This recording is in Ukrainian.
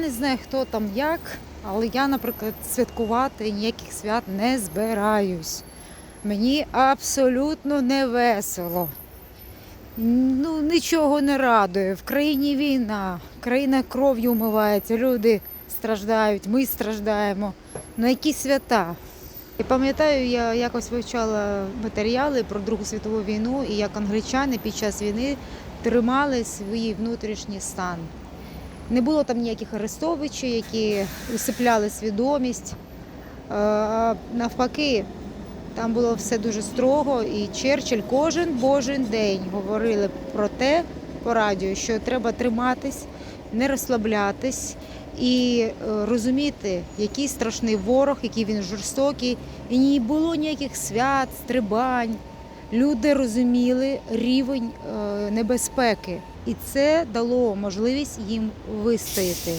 Не знаю, хто там як, але я, наприклад, святкувати ніяких свят не збираюсь. Мені абсолютно не весело. Ну, нічого не радує. В країні війна, країна кров'ю умивається, люди страждають, ми страждаємо. Ну які свята? І пам'ятаю, я якось вивчала матеріали про Другу світову війну і як англічани під час війни тримали свій внутрішній стан. Не було там ніяких арестовичів, які усипляли свідомість. Е, Навпаки, там було все дуже строго, і Черчилль кожен божий день говорили про те по радіо, що треба триматись, не розслаблятись і е, розуміти, який страшний ворог, який він жорстокий, і не було ніяких свят, стрибань. Люди розуміли рівень е, небезпеки, і це дало можливість їм вистояти.